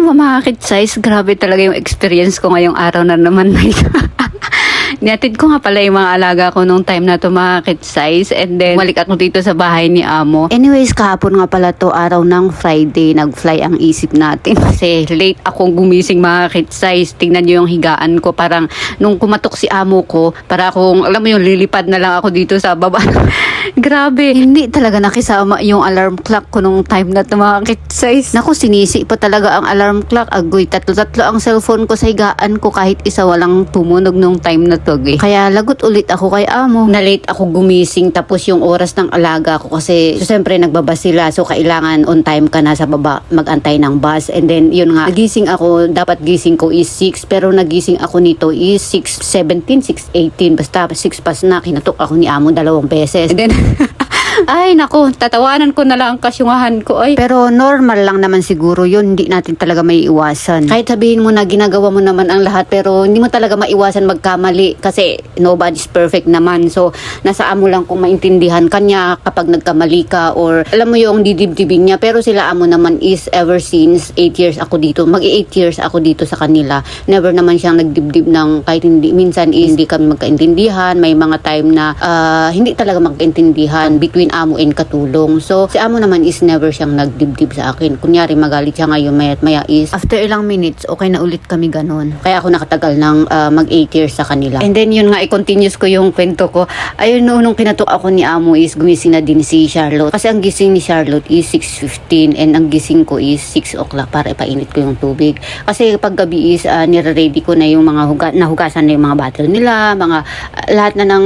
ba mga kid size? Grabe talaga yung experience ko ngayong araw na naman na. Niatid ko nga pala yung mga alaga ko nung time na to size and then balik ako dito sa bahay ni Amo. Anyways, kahapon nga pala to araw ng Friday, nag-fly ang isip natin kasi late akong gumising mga size. Tingnan niyo yung higaan ko parang nung kumatok si Amo ko, para akong alam mo yung lilipad na lang ako dito sa baba. Grabe, hindi talaga nakisama yung alarm clock ko nung time na to size. Naku, sinisi pa talaga ang alarm clock. Agoy, tatlo-tatlo ang cellphone ko sa higaan ko kahit isa walang tumunog nung time na to. Eh. Kaya lagot ulit ako kay amo. Na late ako gumising tapos yung oras ng alaga ko kasi so, siyempre nagbaba sila so kailangan on time ka na sa baba magantay ng bus and then yun nga nagising ako dapat gising ko is 6 pero nagising ako nito is 6.17 6.18 basta 6 pas na kinatok ako ni amo dalawang beses and then ay, nako, tatawanan ko na lang ang kasyungahan ko. Ay. Pero normal lang naman siguro yun. Hindi natin talaga may iwasan. Kahit sabihin mo na ginagawa mo naman ang lahat, pero hindi mo talaga maiwasan magkamali. Kasi nobody's perfect naman. So, nasa amo lang kung maintindihan kanya kapag nagkamali ka or alam mo yung didibdibin niya. Pero sila amo naman is ever since 8 years ako dito. Mag 8 years ako dito sa kanila. Never naman siyang nagdibdib ng kahit hindi. Minsan is hindi kami magkaintindihan. May mga time na ah, hindi talaga magkaintindihan between amo and katulong. So, si amo naman is never siyang nagdibdib sa akin. Kunyari, magalit siya ngayon, mayat maya is, after ilang minutes, okay na ulit kami ganun. Kaya ako nakatagal ng ah, mag 8 years sa kanila. And then, yun nga, i-continuous ko yung kwento ko. Ayun, no, nung kinatok ako ni amo is, gumising na din si Charlotte. Kasi ang gising ni Charlotte is 6.15 and ang gising ko is 6 o'clock para ipainit ko yung tubig. Kasi pag gabi is, uh, nire-ready ko na yung mga huga, nahugasan na yung mga bottle nila, mga ah, lahat na ng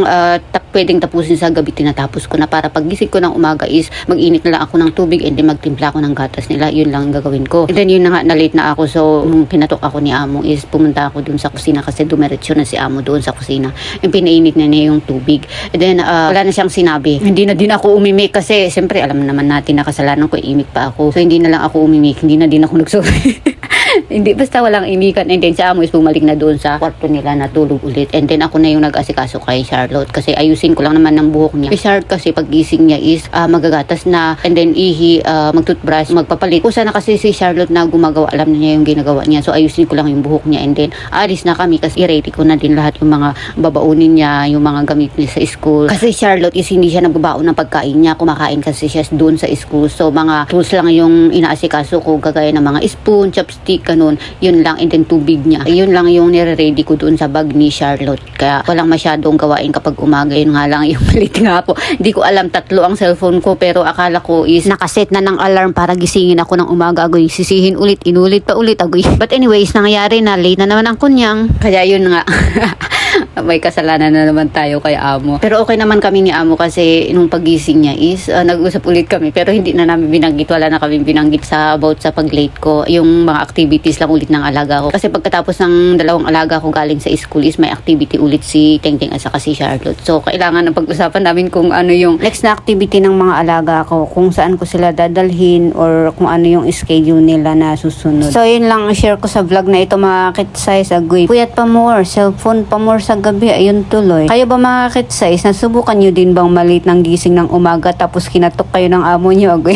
tap, pwedeng tapusin sa gabi, tinatapos ko na para pag gising ko ng umaga is mag-init na lang ako ng tubig and then magtimpla ako ng gatas nila. Yun lang ang gagawin ko. And then yun na nga, na-late na ako. So, nung pinatok ako ni Amo is pumunta ako dun sa kusina kasi dumiretso na si Amo doon sa kusina. Yung pinainit na niya yung tubig. And then, ah, wala na siyang sinabi. Hindi na din ako umimik kasi siyempre alam naman natin na kasalanan ko, imik pa ako. So, hindi na lang ako umimik. Hindi na din ako nagsorry. hindi basta walang imikan and then si Amo is bumalik na doon sa kwarto nila natulog ulit. And then ako na yung nag-asikaso kay Charlotte kasi ayusin ko lang naman ng buhok niya. Si Charlotte kasi pag gising niya is ah, magagatas na. And then ihi ah, mag-toothbrush magpapalit. Kusa na kasi si Charlotte na gumagawa alam na niya yung ginagawa niya. So ayusin ko lang yung buhok niya. And then alis na kami kasi i-ready ko na din lahat yung mga babaunin niya yung mga gamit niya sa school. Kasi Charlotte is hindi siya nagbabaon ng pagkain niya. Kumakain kasi siya doon sa school. So mga tools lang yung inaasikaso ko gagaya ng mga spoon chopstick ganun yun lang and then tubig niya. Yun lang yung nire-ready ko doon sa bag ni Charlotte. Kaya walang masyadong gawain kapag umaga. Yun nga lang yung late nga ako hindi ko alam tatlo ang cellphone ko pero akala ko is nakaset na ng alarm para gisingin ako ng umaga. Agoy sisihin ulit inulit pa ulit agoy. But anyways nangyayari na late na naman ang kunyang. Kaya yun nga may kasalanan na naman tayo kay Amo. Pero okay naman kami ni Amo kasi nung pagising niya is uh, nag-usap ulit kami pero hindi na namin binanggit. Wala na kami binanggit sa about sa pag-late ko. Yung mga activities lang ulit ng alaga ko. Kasi pagkatapos ng dalawang alaga ko galing sa school is may activity ulit si Tengteng at saka si Charlotte. So kailangan na pag-usapan namin kung ano yung next na activity ng mga alaga ko. Kung saan ko sila dadalhin or kung ano yung schedule nila na susunod. So yun lang ang share ko sa vlog na ito mga kit size agoy. Puyat pa more, cellphone pa more sa gabi, ayun tuloy. Kayo ba mga kit size, nasubukan nyo din bang malit ng gising ng umaga tapos kinatok kayo ng amo nyo agoy?